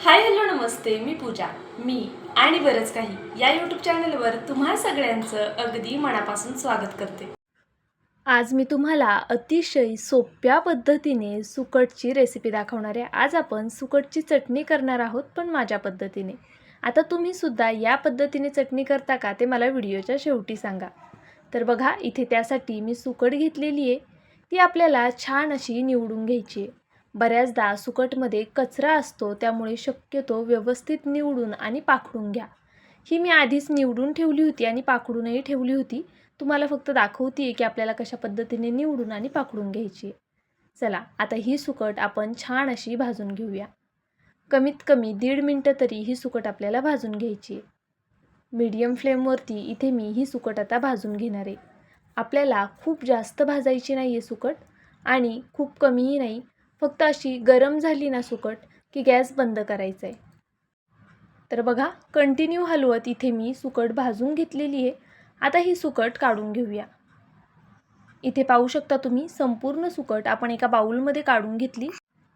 Hi hello नमस्ते मी पूजा. मी आणि बरंच काही या यूट्यूब चॅनलवर तुम्हा सगळ्यांचं अगदी मनापासून स्वागत करते. आज मी तुम्हाला अतिशय सोप्या पद्धतीने सुकटची रेसिपी दाखवणार आहे. आज आपण सुकटची चटणी करणार आहोत पण माझ्या पद्धतीने. आता तुम्ही सुद्धा या पद्धतीने चटणी करता का ते मला व्हिडिओच्या शेवटी सांगा. तर बघा इथे त्यासाठी मी सुकट घेतलेली आहे. ती आपल्याला छान अशी निवडून घ्यायची आहे. बऱ्याचदा सुकटमध्ये कचरा असतो त्यामुळे शक्यतो व्यवस्थित निवडून आणि पाखडून घ्या. ही मी आधीच निवडून ठेवली होती आणि पाखडूनही ठेवली होती. तुम्हाला फक्त दाखवते आहे की आपल्याला कशा पद्धतीने निवडून आणि पाकडून घ्यायची आहे. चला आता ही सुकट आपण छान अशी भाजून घेऊया. कमीत कमी दीड मिनटं तरी ही सुकट आपल्याला भाजून घ्यायची आहे. मीडियम फ्लेमवरती इथे मी ही सुकट आता भाजून घेणार आहे. आपल्याला खूप जास्त भाजायची नाही आहे सुकट आणि खूप कमीही नाही. फक्त अशी गरम झाली ना सुकट की गॅस बंद करायचा आहे तर बघा कंटिन्यू हलवत इथे मी सुकट भाजून घेतलेली आहे. आता ही सुकट काढून घेऊया. इथे पाहू शकता तुम्ही संपूर्ण सुकट आपण एका बाऊलमध्ये काढून घेतली.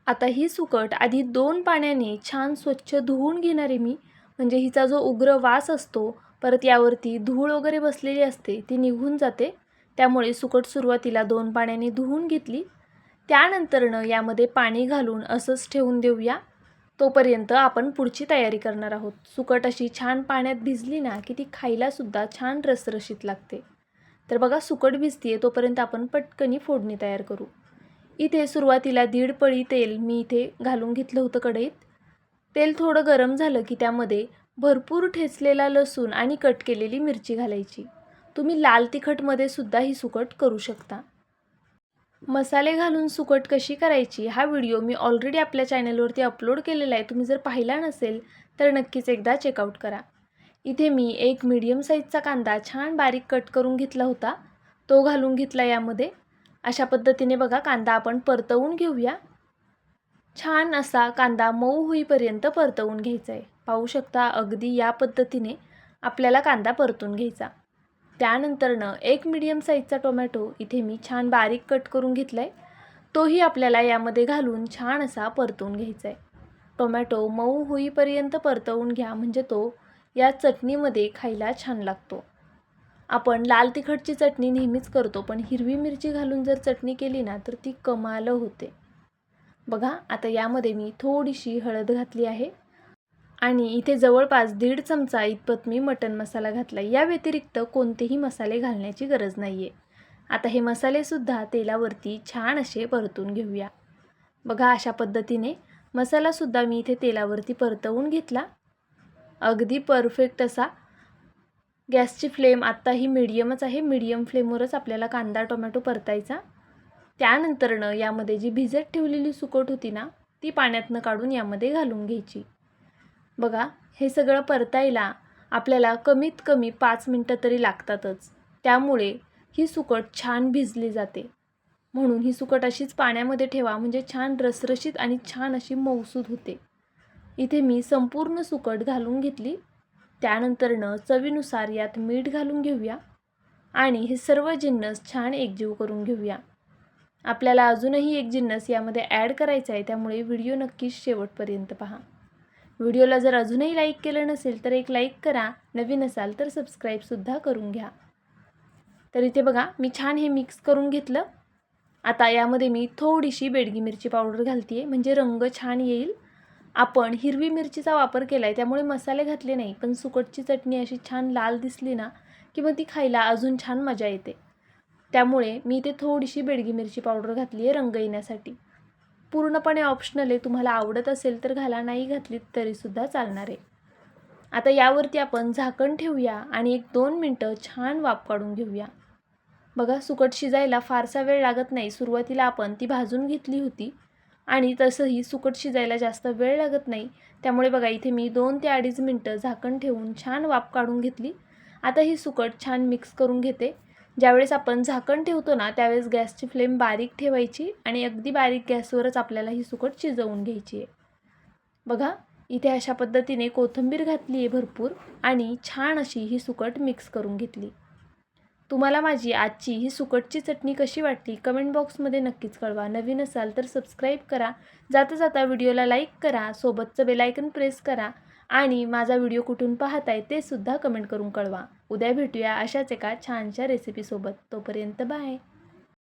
आता ही सुकट आधी दोन पाण्याने छान स्वच्छ धुवून घेणार आहे मी. म्हणजे हिचा जो उग्र वास असतो परत यावरती धूळ वगैरे बसलेली असते ती निघून जाते. त्यामुळे सुकट सुरुवातीला दोन पाण्याने धुवून घेतली. त्यानंतरनं यामध्ये पाणी घालून असंच ठेवून देऊया. तोपर्यंत आपण पुढची तयारी करणार आहोत. सुकट अशी छान पाण्यात भिजली ना की ती खायलासुद्धा छान रसरशीत लागते. तर बघा सुकट भिजते तोपर्यंत आपण पटकनी फोडणी तयार करू. इथे सुरुवातीला दीड पळी तेल मी इथे घालून घेतलं होतं कढईत. तेल थोडं गरम झालं की त्यामध्ये भरपूर ठेचलेला लसूण आणि कट केलेली मिरची घालायची. तुम्ही लाल तिखटमध्ये सुद्धा ही सुकट करू शकता. मसाले घालून सुकट कशी करायची हा व्हिडिओ मी ऑलरेडी आपल्या चॅनलवरती अपलोड केलेला आहे. तुम्ही जर पाहिला नसेल तर नक्कीच एकदा चेकआउट करा. इथे मी एक मीडियम साईजचा कांदा छान बारीक कट करून घेतला होता. तो घालून घेतला यामध्ये. अशा पद्धतीने बघा कांदा आपण परतवून घेऊया. छान असा कांदा मऊ होईपर्यंत परतवून घ्यायचा आहे. पाहू शकता अगदी या पद्धतीने आपल्याला कांदा परतून घ्यायचा. त्यानंतरनं एक मिडियम साईजचा टोमॅटो इथे मी छान बारीक कट करून घेतला आहे तोही आपल्याला यामध्ये घालून छान असा परतवून घ्यायचा आहे टोमॅटो मऊ होईपर्यंत परतवून घ्या म्हणजे तो या चटणीमध्ये खायला छान लागतो. आपण लाल तिखटची चटणी नेहमीच करतो पण हिरवी मिरची घालून जर चटणी केली ना तर ती कमाल होते. बघा आता यामध्ये मी थोडीशी हळद घातली आहे. आणि इथे जवळपास दीड चमचा इतपत मी मटन मसाला घातला. या व्यतिरिक्त कोणतेही मसाले घालण्याची गरज नाही आहे आता हे मसालेसुद्धा तेलावरती छान असे परतून घेऊया. बघा अशा पद्धतीने मसालासुद्धा मी इथे तेलावरती परतवून घेतला. अगदी परफेक्ट असा. गॅसची फ्लेम आत्ता ही मिडियमच आहे. मिडियम फ्लेमवरच आपल्याला कांदा टोमॅटो परतायचा. त्यानंतरनं यामध्ये जी भिजत ठेवलेली सुकट होती ना ती पाण्यातनं काढून यामध्ये घालून घ्यायची. बघा हे सगळं परतायला आपल्याला कमीत कमी पाच मिनटं तरी लागतातच. त्यामुळे ही सुकट छान भिजली जाते. म्हणून ही सुकट अशीच पाण्यामध्ये ठेवा म्हणजे छान रसरशीत आणि छान अशी मौसूद होते. इथे मी संपूर्ण सुकट घालून घेतली. त्यानंतरनं चवीनुसार यात मीठ घालून घेऊया आणि हे सर्व जिन्नस छान एकजीव करून घेऊया. आपल्याला अजूनही एक जिन्नस यामध्ये ॲड करायचा आहे त्यामुळे व्हिडिओ नक्कीच शेवटपर्यंत पहा. व्हिडिओला जर अजूनही लाईक केलं नसेल तर एक लाईक करा नवीन असाल तर सबस्क्राईबसुद्धा करून घ्या. तर इथे बघा मी छान हे मिक्स करून घेतलं. आता यामध्ये मी थोडीशी बेडगी मिरची पावडर घालते आहे म्हणजे रंग छान येईल. आपण हिरवी मिरचीचा वापर केला आहे त्यामुळे मसाले घातले नाही पण सुकटची चटणी अशी छान लाल दिसली ना की मग ती खायला अजून छान मजा येते. त्यामुळे मी इथे थोडीशी बेडगी मिरची पावडर घातली आहे रंग येण्यासाठी. पूर्णपणे ऑप्शनल आहे. तुम्हाला आवडत असेल तर घाला नाही घातलीत तरीसुद्धा चालणार आहे. आता यावरती आपण झाकण ठेवूया आणि एक दोन मिनटं छान वाफ काढून घेऊया. बघा सुकट शिजायला फारसा वेळ लागत नाही. सुरुवातीला आपण ती भाजून घेतली होती आणि तसंही सुकट शिजायला जास्त वेळ लागत नाही. त्यामुळे बघा इथे मी दोन ते अडीच मिनटं झाकण ठेवून छान वाफ काढून घेतली. आता ही सुकट छान मिक्स करून घेते. ज्यावेळेस आपण झाकण ठेवतो ना त्यावेळेस गॅसची फ्लेम बारीक ठेवायची आणि अगदी बारीक गॅसवरच आपल्याला ही सुकट शिजवून घ्यायची आहे. बघा इथे अशा पद्धतीने कोथिंबीर घातली आहे भरपूर आणि छान अशी ही सुकट मिक्स करून घेतली. तुम्हाला माझी आजची ही सुकटची चटणी कशी वाटली कमेंट बॉक्समध्ये नक्कीच कळवा. नवीन असाल तर सबस्क्राईब करा. जाता जाता व्हिडिओला लाईक करा. सोबतचं बेलायकन प्रेस करा. आणि माझा व्हिडिओ कुठून पाहताय ते सुद्धा कमेंट करून कळवा. उद्या भेटूया अशाच एका छानशा रेसिपीसोबत तोपर्यंत बाय